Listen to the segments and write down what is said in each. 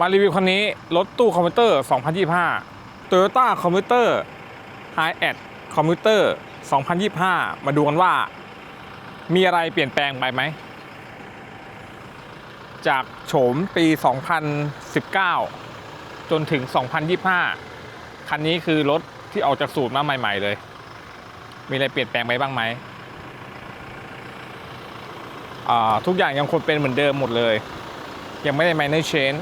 มารีวิวคันนี้ รถตู้คอมพิวเตอร์ 2025 Toyota คอมพิวเตอร์ Hi a d คอมพิวเตอร์ 2025 มาดูกันว่า มีอะไรเปลี่ยนแปลงไปไหม จากโฉมปี 2019 จนถึง 2025 คันนี้คือรถที่ออกจากสูตรมาใหม่ ๆ เลย มีอะไรเปลี่ยนแปลงไปบ้างไหม ทุกอย่างยังคงเป็นเหมือนเดิมหมดเลย ยังไม่ได้ minor change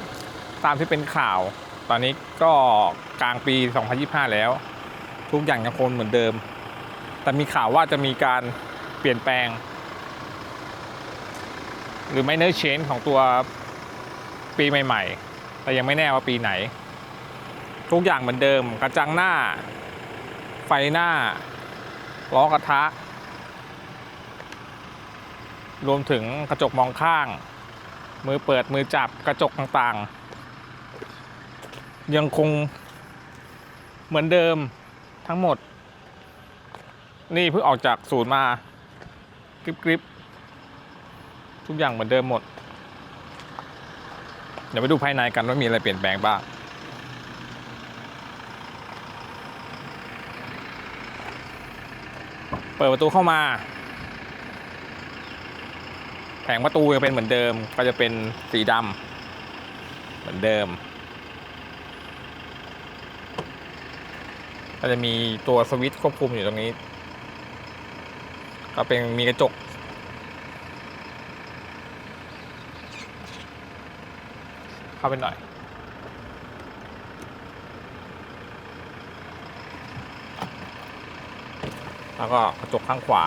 ตามที่เป็นข่าว ตอนนี้ก็กลางปี 2025 แล้ว ทุกอย่างยังคงเหมือนเดิม แต่มีข่าวว่าจะมีการเปลี่ยนแปลง หรือ minor change ของตัวปีใหม่ ๆ แต่ยังไม่แน่ว่าปีไหน ทุกอย่างเหมือนเดิม กระจังหน้า ไฟหน้า ล้อกระทะ รวมถึงกระจกมองข้าง มือเปิดมือจับกระจกต่างๆ ยังคงเหมือนเดิมทั้งหมด นี่เพิ่งออกจากศูนย์มากริบกริบทุกอย่างเหมือนเดิมหมด เดี๋ยวไปดูภายในกันว่ามีอะไรเปลี่ยนแปลงบ้างเปิดประตูเข้ามา แผงประตูยังเป็นเหมือนเดิม ก็จะเป็นสีดำเหมือนเดิม ก็จะมีตัวสวิตช์ควบคุมอยู่ตรงนี้ ก็เป็นมีกระจก เข้าไปหน่อยแล้วก็กระจกข้างขวา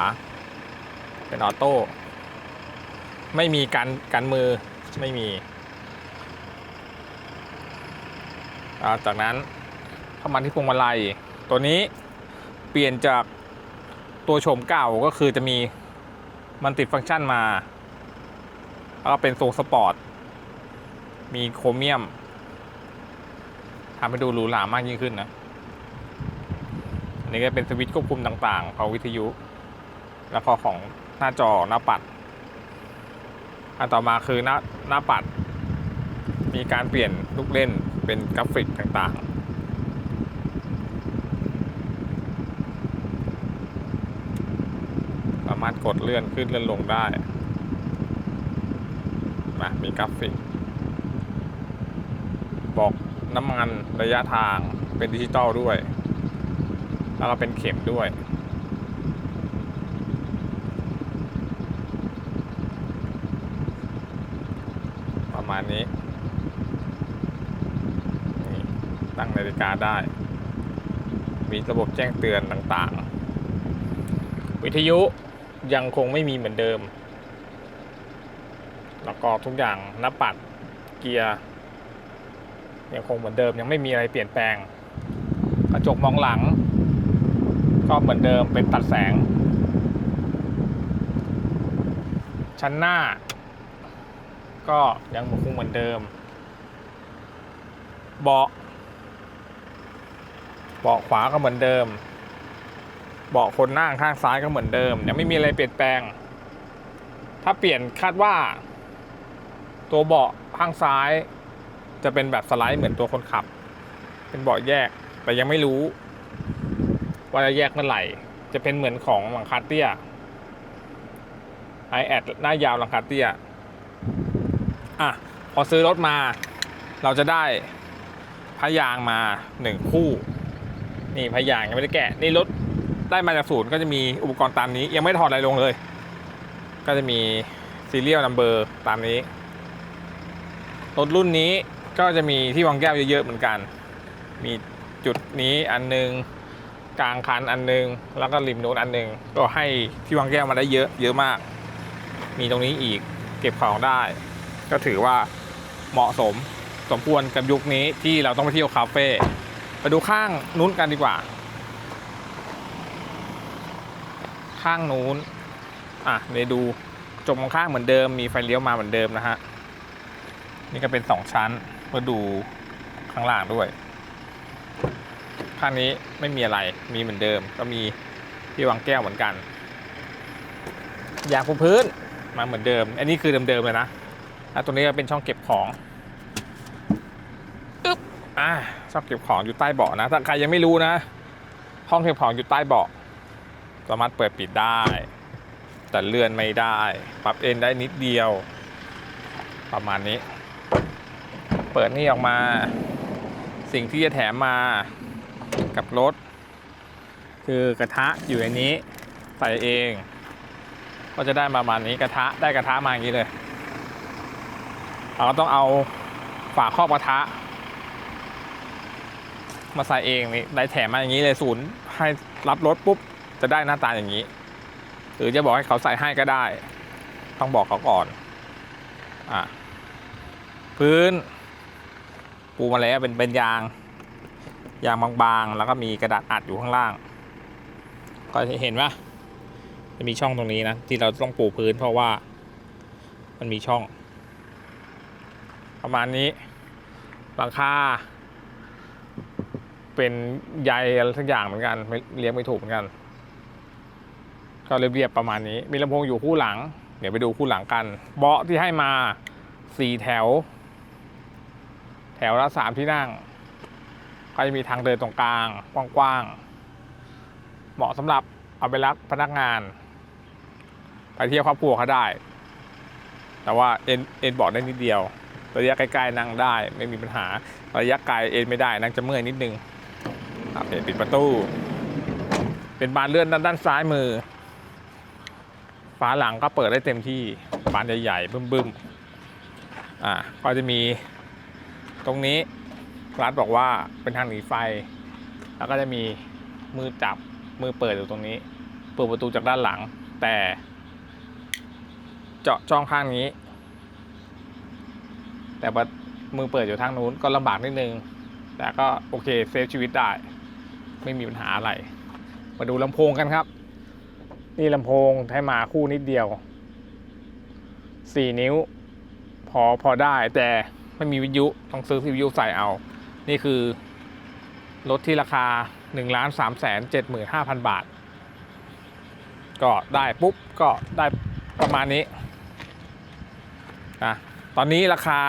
เป็นออโต้ ไม่มีการกันมือไม่มี จากนั้นเข้ามาที่พวงมาลัย ตัวนี้เปลี่ยนจากตัวโฉมเก่าก็คือจะมีมันติดฟังก์ชันมา แล้วก็เป็นทรงสปอร์ต มีโครเมียมทำให้ดูหรูหรามากยิ่งขึ้นนะ อันนี้ก็เป็นสวิตช์ควบคุมต่างๆขอวิทยุ แล้วก็ของหน้าจอหน้าปัด อันต่อมาคือหน้าหน้าปัด มีการเปลี่ยนลูกเล่นเป็นกราฟิกต่างๆ สารถกดเลื่อนขึ้นเลื่อนลงได้มามีกราฟิก บอกน้ำมันระยะทางเป็นดิจิตอลด้วย แล้วก็เป็นเข็มด้วย ประมาณนี้นี่ตั้งนาฬิกาได้ มีระบบแจ้งเตือนต่างๆ วิทยุ ยังคงไม่มีเหมือนเดิม แล้วก็ทุกอย่างน้าปัดเกียร์ยังคงเหมือนเดิมยังไม่มีอะไรเปลี่ยนแปลง กระจกมองหลัง ก็เหมือนเดิมเป็นตัดแสง ชั้นหน้า ก็ยังคงเหมือนเดิม เบาะเบาะขวาก็เหมือนเดิม เบาะคนนั่งข้างซ้ายก็เหมือนเดิมยังไม่มีอะไรเปลี่ยนแปลง ถ้าเปลี่ยนคาดว่า ตัวเบาะข้างซ้าย จะเป็นแบบสไลด์เหมือนตัวคนขับ เป็นเบาะแยกแต่ยังไม่รู้ว่าจะแยกเมื่อไหร่ จะเป็นเหมือนของหลังคาเตี้ยไอแอดหน้ายาวหลังคาเตี้ยอะพอซื้อรถมา เราจะได้พยางมาหนึ่งคู่ นี่พยางยังไม่ได้แกะนี่รถ ได้มาจากศูนย์ก็จะมีอุปกรณ์ตามนี้ ยังไม่ถอดอะไรลงเลย ก็จะมีซีเรียลนัมเบอร์ตามนี้รถรุ่นนี้ก็จะมีที่วางแก้วเยอะๆเหมือนกัน มีจุดนี้อันหนึง กลางคันอันหนึง แล้วก็ริมโน้นอันหนึง ก็ให้ที่วางแก้วมาได้เยอะเยอะมาก มีตรงนี้อีกเก็บของได้ ก็ถือว่าเหมาะสมสมควรกับยุคนี้ที่เราต้องไปเที่ยวคาเฟ่ไปดูข้างนู้นกันดีกว่า ข้างนู้น อะเดี๋ยวดูจมข้างเหมือนเดิม มีไฟเลี้ยวมาเหมือนเดิมนะฮะ นี่ก็เป็นสองชั้นเพื่อดูข้างล่างด้วยข้างนี้ไม่มีอะไร มีเหมือนเดิม ก็มีที่วางแก้วเหมือนกัน ยางปูพื้นมาเหมือนเดิม อันนี้คือเดิมๆเลยนะแล้วตัวนี้ก็เป็นช่องเก็บของอ่าช่อบเก็บของอยู่ใต้เบาะนะ ถ้าใครยังไม่รู้นะ ห้องเก็บของอยู่ใต้เบาะ สามารถเปิดปิดได้ แต่เลื่อนไม่ได้ ปรับเอ็นได้นิดเดียว ประมาณนี้ เปิดนี่ออกมา สิ่งที่จะแถมมากับรถ คือกระทะอยู่ในนี้ใส่เอง ก็จะได้ประมาณนี้กระทะได้กระทะมาอย่างนี้เลย เราต้องเอาฝาครอบกระทะมาใส่เองนี่ได้แถมมาอย่างนี้เลยศูนย์ให้รับรถปุ๊บ จะได้หน้าตาอย่างนี้ หรือจะบอกให้เขาใส่ให้ก็ได้ ต้องบอกเขาก่อน อะ พื้น ปูมาแล้วเป็นเป็นยาง ยางบางๆ แล้วก็มีกระดาษอัดอยู่ข้างล่าง ก็จะเห็นว่าจะมีช่องตรงนี้นะ ที่เราต้องปูพื้นเพราะว่า มันมีช่อง ประมาณนี้หลังคาเป็นใยอะไรสักอย่างเหมือนกันเรียกไม่ถูกเหมือนกัน ก็เรียบๆประมาณนี้ มีลำโพงอยู่คู่หลัง เดี๋ยวไปดูคู่หลังกัน เบาะที่ให้มาสี่แถว แถวละสามที่นั่ง ก็จะมีทางเดินตรงกลาง กว้างๆ เหมาะสำหรับเอาไปรับพนักงาน ไปเที่ยวครอบครัวเขาได้ แต่ว่าเอ็นเอ็นเบาะได้นิดเดียว ระยะใกล้ๆนั่งได้ ไม่มีปัญหา ระยะไกลเอ็นไม่ได้นั่งจะเมื่อยนิดนึงอะเปิดปิดประตู เป็นบานเลื่อนด้านด้านซ้ายมือ ฝาหลังก็เปิดได้เต็มที่บานใหญ่ๆบึ้มๆอ่าก็จะมีตรงนี้รัฐบอกว่าเป็นทางหนีไฟ แล้วก็จะมีมือจับมือเปิดอยู่ตรงนี้ เปิดประตูจากด้านหลัง แต่ เจาะช่องข้างนี้ แต่ว่ามือเปิดอยู่ทางนู้นก็ลำบากนิดนึง แต่ก็โอเคเซฟชีวิตได้ ไม่มีปัญหาอะไร มาดูลำโพงกันครับ นี่ลำโพงให้มาคู่นิดเดียว 4 นิ้ว พอพอได้แต่ไม่มีวิทยุต้องซื้อวิทยุใส่เอา นี่คือรถที่ราคา1ล้าน3แสน75,000 บาท ก็ได้ปุ๊บ ก็ได้ประมาณนี้นะตอนนี้ราคา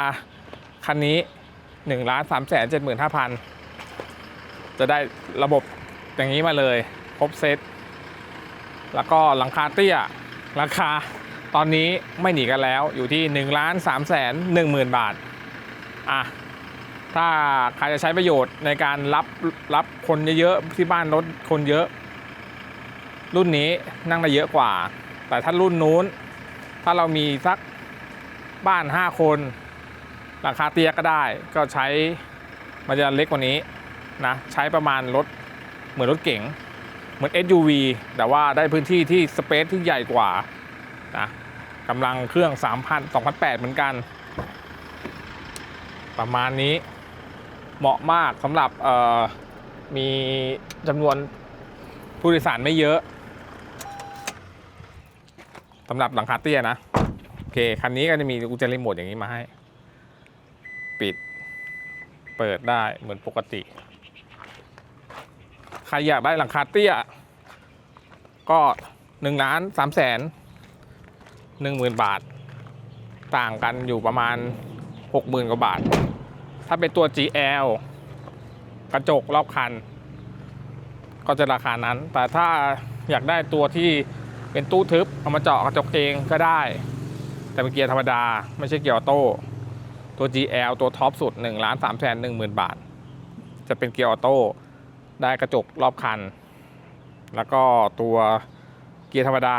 คันนี้1ล้าน3แสน75,000จะได้ระบบอย่างนี้มาเลย ครบเซต แล้วก็หลังคาเตี้ยราคาตอนนี้ไม่หนีกันแล้วอยู่ที่1ล้าน3แสน1หมื่นบาทอะถ้าใครจะใช้ประโยชน์ในการรับรับคนเยอะๆที่บ้านรถคนเยอะ รุ่นนี้นั่งได้เยอะกว่า แต่ถ้ารุ่นนู้น ถ้าเรามีสักบ้าน 5 คนราคาเตี้ยก็ได้ ก็ใช้มันจะเล็กกว่านี้นะใช้ประมาณรถเหมือนรถเก๋ง เหมือน SUV แต่ว่าได้พื้นที่ที่สเปซที่ใหญ่กว่านะกำลังเครื่อง 3,000 2,800 เหมือนกัน ประมาณนี้เหมาะมากสำหรับมีจำนวนผู้โดยสารไม่เยอะสำหรับหลังคาเตี้ยนะ โอเค คันนี้ก็จะมีกุญแจรีโมทอย่างนี้มาให้ ปิดเปิดได้เหมือนปกติ ใครอยากได้หลังคาเตี้ย ก็หนึ่งล้านสามแสนหนึ่งหมื่นบาท ต่างกันอยู่ประมาณหกหมื่นกว่าบาท ถ้าเป็นตัว GL กระจกรอบคัน ก็จะราคานั้น แต่ถ้าอยากได้ตัวที่เป็นตู้ทึบ เอามาเจาะกระจกเองก็ได้ แต่เป็นเกียร์ธรรมดา ไม่ใช่เกียร์ออโต้ตัว GL ตัวท็อปสุด1ล้าน3แสน1หมื่นบาท จะเป็นเกียร์ออโต้ได้กระจกรอบคัน แล้วก็ตัวเกียร์ธรรมดา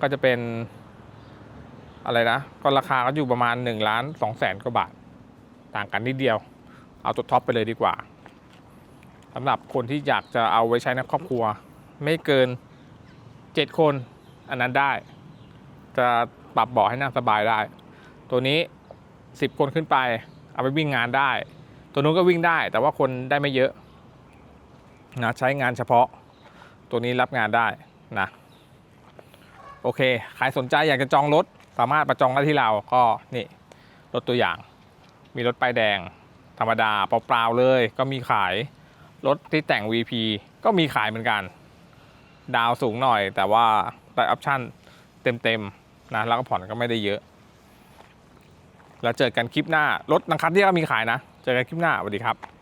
ก็จะเป็นอะไรนะ ก็ราคาก็อยู่ประมาณ1ล้าน2แสนกว่าบาท ต่างกันนิดเดียว เอาตัวท็อปไปเลยดีกว่าสำหรับคนที่อยากจะเอาไว้ใช้ในครอบครัว ไม่เกิน 7 คน อันนั้นได้ จะปรับเบาะให้นั่งสบายได้ ตัวนี้ 10 คนขึ้นไป เอาไปวิ่งงานได้ ตัวนู้นก็วิ่งได้ แต่ว่าคนได้ไม่เยอะนะใช้งานเฉพาะ ตัวนี้รับงานได้นะโอเค ใครสนใจอยากจะจองรถ สามารถประจองได้ที่เราก็นี่รถตัวอย่าง มีรถป้ายแดง ธรรมดาเปล่าๆเลย ก็มีขายรถที่แต่ง VP ก็มีขายเหมือนกัน ดาวสูงหน่อย แต่ว่าได้ออปชั่นเต็มๆนะแล้วก็ผ่อนก็ไม่ได้เยอะ แล้วเจอกันคลิปหน้ารถนังคันที่ก็มีขายนะ เจอกันคลิปหน้าสวัสดีครับ